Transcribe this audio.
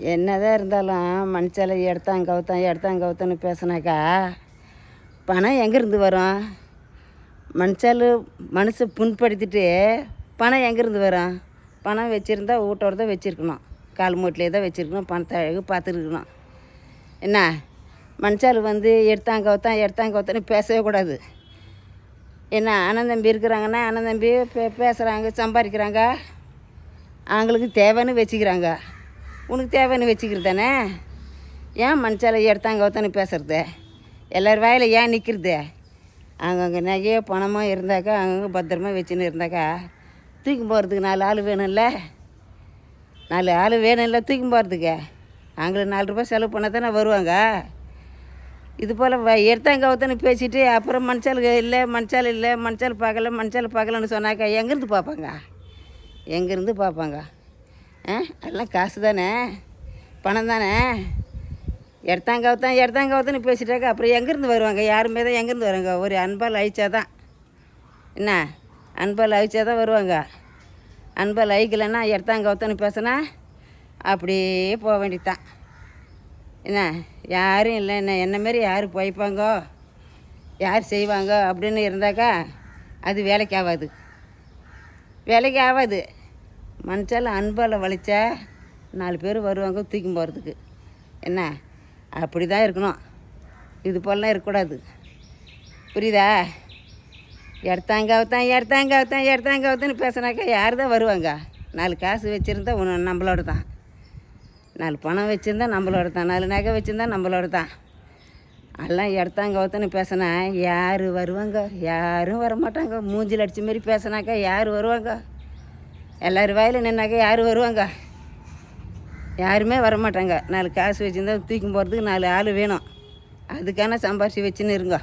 என்னதான் இருந்தாலும் மனுஷால எடுத்தான் கவுத்தான் எடுத்தான் கவுத்தான்னு பேசினாக்கா பணம் எங்கேருந்து வரும்? மனுஷால் மனசை புண்படுத்திட்டு பணம் எங்கேருந்து வரும்? பணம் வச்சுருந்தா வீட்டோட தான் வச்சுருக்கணும். கால் மூட்டிலே தான் வச்சுருக்கணும் பணத்தை அழகு பார்த்துருக்கணும். என்ன? மனுஷால் வந்து எடுத்தான் கவுத்தான் எடுத்தான் கவுத்தான்னு பேசவே கூடாது. என்ன அண்ணன் தம்பி இருக்கிறாங்கன்னா அண்ணன் தம்பி பே பேசுகிறாங்க சம்பாதிக்கிறாங்க. அவங்களுக்கு தேவைன்னு வச்சுக்கிறாங்க. உனக்கு தேவைன்னு வச்சுக்கிறது தானே? ஏன் மனுஷால எடுத்தாங்க ஒருத்தனை பேசுகிறது எல்லார் வாயில் ஏன் நிற்கிறது அங்கங்கே நகையோ பணமோ இருந்தாக்கா அங்கங்கே பத்திரமா வச்சுன்னு இருந்தாக்கா தூக்கி போகிறதுக்கு நாலு ஆள் வேணும்ல? நாலு ஆள் வேணும்ல தூக்கி போகிறதுக்கு அவங்களுக்கு நாலு ரூபாய் செலவு பண்ணால் தானே வருவாங்க? இது போல் எடுத்தாங்க ஒருத்தனை பேசிட்டு அப்புறம் மனுஷால் இல்லை மனுஷால் இல்லை மனுஷால் பார்க்கல மனுஷால் பார்க்கலன்னு சொன்னாக்கா எங்கேருந்து பார்ப்பாங்க? எங்கேருந்து பார்ப்பாங்க? ஆ எல்லாம் காசு தானே? பணம் தானே? எடுத்தாங்க கவுத்தான் எடுத்தாங்க ஒருத்தன்னு பேசிட்டாக்கா அப்புறம் எங்கேருந்து வருவாங்க? யாருமே தான் எங்கேருந்து வருவாங்க? ஒரு அன்பால் அழிச்சா தான் என்ன? அன்பால் அழிச்சா தான் வருவாங்க. அன்பால் அழிக்கலைன்னா எடுத்தாங்க ஒருத்தன்னு பேசினா அப்படியே போக வேண்டியதான் என்ன? யாரும் இல்லை. என்ன என்ன மாரி யார் போய்ப்பாங்கோ யார் செய்வாங்க? அப்படின்னு இருந்தாக்கா அது வேலைக்கு ஆகாது. வேலைக்கு ஆகாது. மனுஷால் அன்பால் வளைச்சா நாலு பேர் வருவாங்க தூக்கி போகிறதுக்கு என்ன? அப்படி தான் இருக்கணும். இது போலலாம் இருக்கக்கூடாது. புரியுதா? எடுத்தாங்காவத்தான் எடுத்தாங்காவத்தான் எடுத்தாங்க பேசுனாக்கா யார் தான் வருவாங்க? நாலு காசு வச்சுருந்தா ஒன்று நம்மளோட தான். நாலு பணம் வச்சுருந்தா நம்மளோட தான். நாலு நகை வச்சுருந்தா நம்மளோட தான். எல்லாம் எடுத்தாங்க ஒருத்தனை பேசினா யார் வருவாங்க? யாரும் வரமாட்டாங்க. மூஞ்சில் அடித்த மாரி பேசினாக்கா யார் வருவாங்க? எல்லார் வாயில் நின்னாக்கா யார் வருவாங்க? யாருமே வரமாட்டாங்க. நாலு காசு வச்சுருந்தா தூக்கி போகிறதுக்கு நாலு ஆள் வேணும். அதுக்கான சம்பாரிச்சு வச்சுன்னு இருங்க.